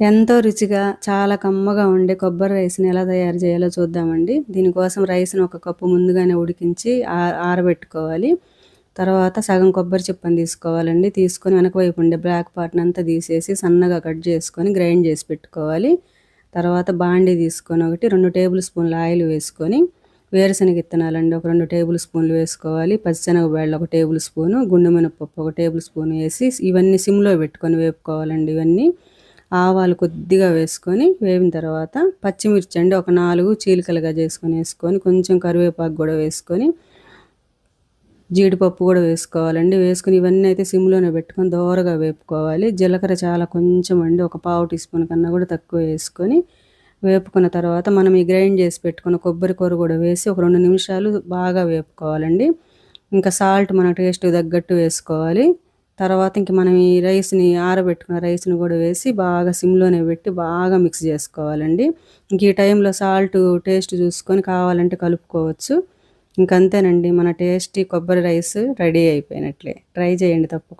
ఎంతో రుచిగా చాలా కమ్మగా ఉండే కొబ్బరి రైస్ని ఎలా తయారు చేయాలో చూద్దామండి. దీనికోసం రైస్ని ఒక కప్పు ముందుగానే ఉడికించి ఆరబెట్టుకోవాలి. తర్వాత సగం కొబ్బరి చిప్పని తీసుకోవాలండి. తీసుకొని వెనకవైపు ఉండే బ్లాక్ పార్ట్ని అంతా తీసేసి సన్నగా కట్ చేసుకొని గ్రైండ్ చేసి పెట్టుకోవాలి. తర్వాత బాండీ తీసుకొని ఒకటి రెండు టేబుల్ స్పూన్ల ఆయిల్ వేసుకొని వేరుశనగ ఇత్తనాలండి ఒక రెండు టేబుల్ స్పూన్లు వేసుకోవాలి. పచ్చిశనగ బేళ్ళు ఒక టేబుల్ స్పూను గుండె మినపప్పు ఒక టేబుల్ స్పూన్ వేసి ఇవన్నీ సిమ్లో పెట్టుకొని వేపుకోవాలండి ఇవన్నీ. ఆవాలు కొద్దిగా వేసుకొని వేగిన తర్వాత పచ్చిమిర్చి అండి ఒక నాలుగు చీలికలుగా చేసుకొని వేసుకొని కొంచెం కరివేపాకు కూడా వేసుకొని జీడిపప్పు కూడా వేసుకోవాలండి. వేసుకుని ఇవన్నీ అయితే సిమ్లోనే పెట్టుకొని దోరగా వేపుకోవాలి. జీలకర్ర చాలా కొంచెం అండి ఒక పావు టీ స్పూన్ కన్నా కూడా తక్కువ వేసుకొని వేపుకున్న తర్వాత మనం ఈ గ్రైండ్ చేసి పెట్టుకున్న కొబ్బరి కూర కూడా వేసి ఒక రెండు నిమిషాలు బాగా వేపుకోవాలండి. ఇంకా సాల్ట్ మన టేస్ట్ తగ్గట్టు వేసుకోవాలి. తర్వాత ఇంక మనం ఈ రైస్ని ఆరబెట్టుకున్న రైస్ని కూడా వేసి బాగా సిమ్లోనే పెట్టి బాగా మిక్స్ చేసుకోవాలండి. ఇంక ఈ టైంలో సాల్ట్ టేస్ట్ చూసుకొని కావాలంటే కలుపుకోవచ్చు. ఇంకంతేనండి మన టేస్టీ కొబ్బరి రైస్ రెడీ అయిపోయినట్లే. ట్రై చేయండి తప్పకుండా